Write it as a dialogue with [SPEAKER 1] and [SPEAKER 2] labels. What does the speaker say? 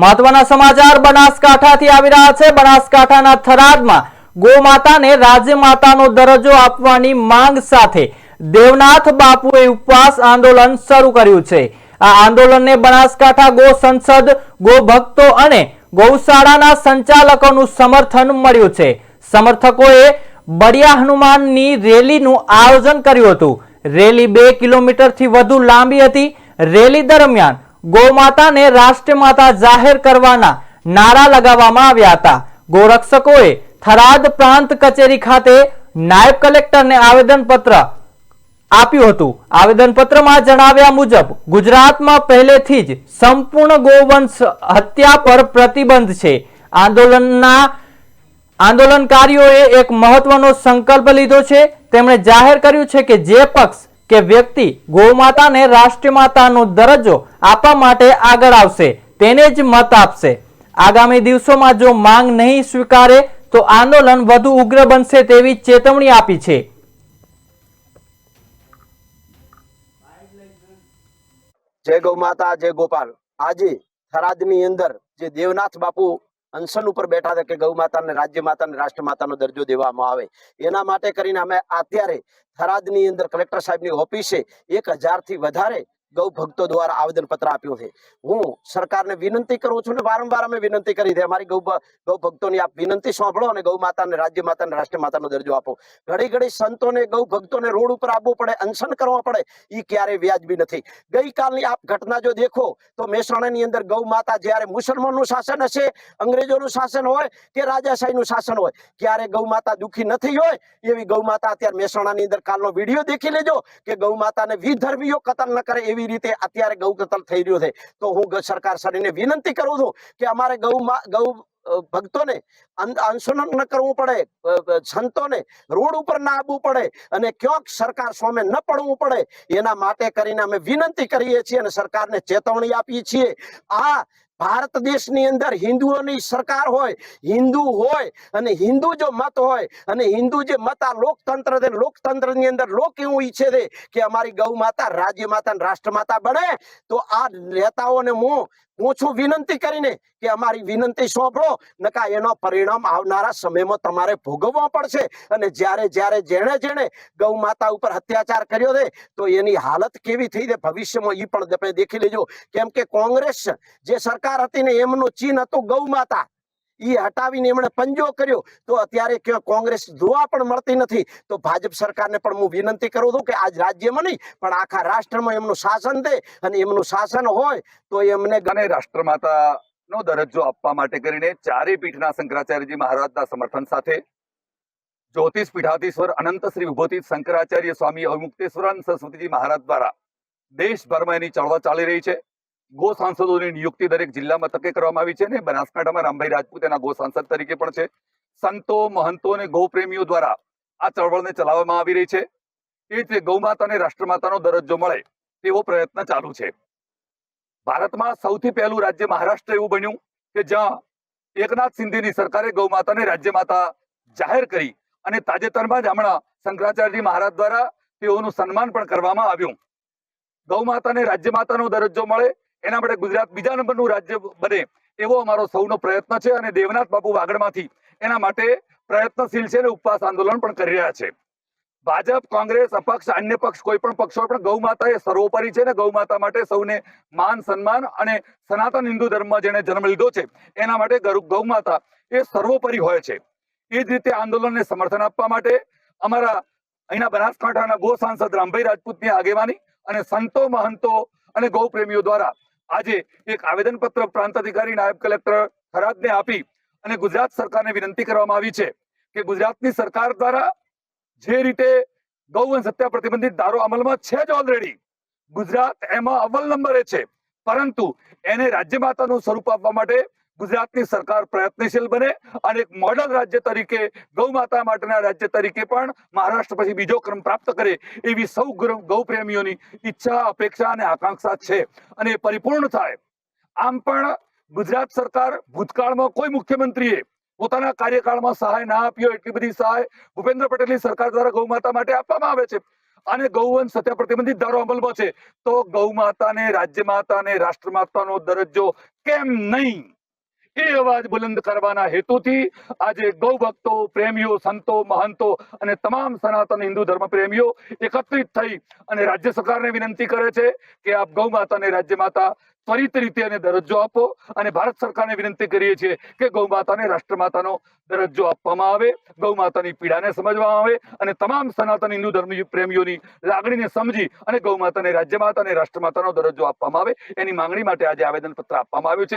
[SPEAKER 1] મહત્વના સમાચાર બનાસકાંઠાથી આવી રહ્યા છે. બનાસકાંઠાના થરાદમાં ગોમાતાને રાજ્ય માતાનો દરજ્જો આપવાની માંગ સાથે દેવનાથ બાપુએ ઉપવાસ આંદોલન શરૂ કર્યું છે. આ આંદોલનને બનાસકાંઠા ગો સંસદ, ગો ભક્તો અને ગૌશાળાના સંચાલકોનું સમર્થન મળ્યું છે. સમર્થકોએ બળિયા હનુમાનની રેલીનું આયોજન કર્યું હતું. રેલી બે કિલોમીટરથી વધુ લાંબી હતી. રેલી દરમિયાન ગૌમાતાને રાષ્ટ્રમાતા જાહેર કરવાના નારા લગાવવામાં આવ્યા હતા. ગોરક્ષકોએ થરાદ પ્રાંત કચેરી ખાતે નાયબ કલેક્ટરને આવેદનપત્ર આપ્યું હતું. આવેદનપત્રમાં જણાવ્યા મુજબ, ગુજરાતમાં પહેલેથી જ સંપૂર્ણ ગોવંશ હત્યા પર પ્રતિબંધ છે. આંદોલનના આંદોલનકારીઓએ એક મહત્વનો સંકલ્પ લીધો છે. તેમણે જાહેર કર્યું છે કે જે પક્ષ કે વ્યક્તિ ગૌમાતાને રાષ્ટ્રમાતાનો દરજ્જો આપવા માટે આગળ આવશે, તેને જ મત આપશે. આગામી દિવસોમાં જો માંગ નહીં સ્વીકારે, તો આંદોલન વધુ ઉગ્ર બનશે તેવી ચેતવણી આપી છે.
[SPEAKER 2] જય ગૌ માતા, જય ગોપાલ. આજે થરાદની અંદર જે દેવનાથ બાપુ અનશન ઉપર બેઠા હતા કે ગૌ માતાને રાજ્ય માતાને રાષ્ટ્ર માતાનો દરજ્જો દેવામાં આવે. એના માટે કરીને અમે અત્યારે થરાદની અંદર કલેક્ટર સાહેબની ઓફિસે એક હજારથી વધારે ગૌ ભક્તો દ્વારા આવેદન પત્ર આપ્યું છે. હું સરકારને વિનંતી કરું છું ને વારંવાર અમે વિનંતી કરી છે. અમારી ગૌ ગૌ ભક્તોની આપ વિનંતી સાંભળો અને ગૌ માતાને રાજ્ય માતાને રાષ્ટ્ર માતાનો દરજ્જો આપો. ઘડી ઘડી સંતોને, ગૌ ભક્તોને રોડ ઉપર આવવું પડે, અનશન કરવો પડે એ ક્યારેય વ્યાજબી નથી. ગઈકાલની આપ ઘટના જો દેખો, તો મહેસાણાની અંદર ગૌ માતા જ્યારે મુસલમાનનું શાસન હશે, અંગ્રેજોનું શાસન હોય કે રાજાશાહીનું શાસન હોય ક્યારે ગૌ માતા દુઃખી નથી હોય એવી ગૌ માતા અત્યારે મહેસાણાની અંદર કાલનો વીડિયો દેખી લેજો કે ગૌ માતાને વિધર્મીઓ કતલ ન કરે એવી રીતે અત્યારે ગૌ કતલ થઈ રહ્યો છે. તો હું સરકાર શ્રીને વિનંતી કરું છું કે અમારે ગૌમાં ગૌ ભક્તોને અન- ન કરવું પડે સંતોને રોડ ઉપર ના આવવું પડે અને ક્યાંક સરકાર સામે ન પડવું પડે, એના માટે કરીને અમે વિનંતી કરીએ છીએ અને સરકારને ચેતવણી આપીએ છીએ. આ ભારત દેશની અંદર હિન્દુઓની સરકાર હોય, હિન્દુ હોય અને હિન્દુ જો મત હોય અને હિન્દુ જે મત આ લોકતંત્ર છે, લોકતંત્રની અંદર લોક એવું ઈચ્છે છે કે અમારી ગૌ માતા રાજ્ય માતા રાષ્ટ્ર માતા બને, તો આ નેતાઓને હું હું છું વિનંતી કરીને કે અમારી વિનંતી સોંપડો નકા એનો પરિણામ આવનારા સમયમાં તમારે ભોગવવા પડશે. અને જ્યારે જ્યારે, જેણે જેણે ગૌ માતા ઉપર અત્યાચાર કર્યો છે, તો એની હાલત કેવી થઈ છે ભવિષ્યમાં એ પણ તમે દેખી લેજો. કેમ કે કોંગ્રેસ જે સરકાર હતી ને એમનું ચિહ્ન હતું ગૌ માતા. એ હટાવીને એમણે પંજો કર્યો. તો અત્યારે કે કોંગ્રેસ જોવા પણ મળતી નથી. તો ભાજપ સરકારને પણ હું વિનંતી કરું છું કે આજ રાજ્યમાં નહીં, પણ આખા રાષ્ટ્રમાં એમનું શાસન દે અને એમનું શાસન હોય તો એમને
[SPEAKER 3] ગણે રાષ્ટ્રમાતા નો દરજ્જો આપવા માટે કરીને ચારે પીઠના શંકરાચાર્યજી મહારાજના સમર્થન સાથે જ્યોતિષ પીઠાધીશ્વર અનંત શ્રી વિભૂતિ શંકરાચાર્ય સ્વામી અવિમુક્તેશ્વરાનંદ સરસ્વતીજી મહારાજ દ્વારા દેશભરમાં એની ચળવળ ચાલી રહી છે. ગો સાંસદોની નિયુક્તિ દરેક જિલ્લામાં તકે કરવામાં આવી છે ને બનાસકાંઠામાં રામભાઈ રાજપૂત એના ગો સાંસદ તરીકે પણ છે. સંતો, મહંતો અને ગૌ પ્રેમીઓ દ્વારા આ ચળવળને ચલાવવામાં આવી રહી છે. એ રીતે ગૌમાતાને રાષ્ટ્રમાતાનો દરજ્જો મળે તેવો પ્રયત્ન ચાલુ છે. ભારતમાં સૌથી પહેલું રાજ્ય મહારાષ્ટ્ર એવું બન્યું કે જ્યાં એકનાથ સિંધીની સરકારે ગૌમાતાને રાજ્ય માતા જાહેર કરી અને તાજેતરમાં જ હમણાં શંકરાચાર્યજી મહારાજ દ્વારા તેઓનું સન્માન પણ કરવામાં આવ્યું. ગૌમાતાને રાજ્ય માતાનો દરજ્જો મળે એના માટે ગુજરાત બીજા નંબરનું રાજ્ય બને એવો અમારો સૌનો પ્રયત્ન છે અને દેવનાથ બાપુ વાગડમાંથી એના માટે પ્રયત્નશીલ છે અને ઉપવાસ આંદોલન પણ કરી રહ્યા છે. ભાજપ, કોંગ્રેસ, અપક્ષ, અન્ય પક્ષ કોઈ પણ પક્ષ પણ ગૌ માતા એ સર્વોપરી છે ને ગૌ માતા માટે સૌને માન, સન્માન અને સનાતન હિન્દુ ધર્મમાં જેને જન્મ લીધો છે, એના માટે ગૌ માતા એ સર્વોપરી હોય છે. એ જ રીતે આંદોલનને સમર્થન આપવા માટે અમારા અહીંના બનાસકાંઠાના ગો સાંસદ રામભાઈ રાજપૂતની આગેવાની અને સંતો, મહંતો અને ગૌ પ્રેમીઓ દ્વારા આજે એક આવેદનપત્ર પ્રાંત અધિકારી નાયબ કલેક્ટર થરાદને આપી અને ગુજરાત સરકારને વિનંતી કરવામાં આવી છે કે ગુજરાતની સરકાર દ્વારા જે રીતે ગૌવંશ હત્યા પ્રતિબંધિત ધારો અમલમાં છે જ ઓલરેડી ગુજરાત એમાં અવ્વલ નંબરે છે. પરંતુ એને રાજ્ય માતાનું સ્વરૂપ આપવા માટે ગુજરાતની સરકાર પ્રયત્નશીલ બને અને એક મોડલ રાજ્ય તરીકે ગૌ માતા માટેના રાજ્ય તરીકે પણ મહારાષ્ટ્ર પછી બીજો ક્રમ પ્રાપ્ત કરે એવી સૌ ગૌ- પ્રેમીઓની ઈચ્છા, અપેક્ષા અને આકાંક્ષા છે. અને પરિપૂર્ણ થાય. આમ પણ ગુજરાત સરકાર ભૂતકાળમાં કોઈ મુખ્યમંત્રીએ પોતાના કાર્યકાળમાં સહાય ના આપ્યો એટલી બધી સહાય ભૂપેન્દ્ર પટેલની સરકાર દ્વારા ગૌ માતા માટે આપવામાં આવે છે. અને ગૌવંશ હત્યા પ્રતિબંધિત ધારો અમલમાં છે. તો ગૌ માતાને રાજ્ય માતાને, રાષ્ટ્ર માતાનો દરજ્જો કેમ નહીં? એ અવાજ બુલંદ કરવાના હેતુથી આજે ગૌ ભક્તો પ્રેમીઓ, સંતો, મહંતો અને તમામ સનાતન હિન્દુ ધર્મ પ્રેમીઓ એકત્રિત થઈ અને રાજ્ય સરકારને વિનંતી કરે છે કે આપ ગૌ માતાને રાજ્ય માતા ત્વરિત રીતે અને દરજ્જો આપો અને ભારત સરકારને વિનંતી કરીએ છીએ કે ગૌ માતાને રાષ્ટ્રમાતાનો દરજ્જો આપવામાં આવે ગૌ માતાની પીડાને સમજવામાં આવે અને તમામ સનાતન હિન્દુ ધર્મ પ્રેમીઓની લાગણીને સમજી અને ગૌ માતાને રાજ્ય માતા અને રાષ્ટ્રમાતાનો દરજ્જો આપવામાં આવે. એની માંગણી માટે આજે આવેદન પત્ર આપવામાં આવ્યું છે.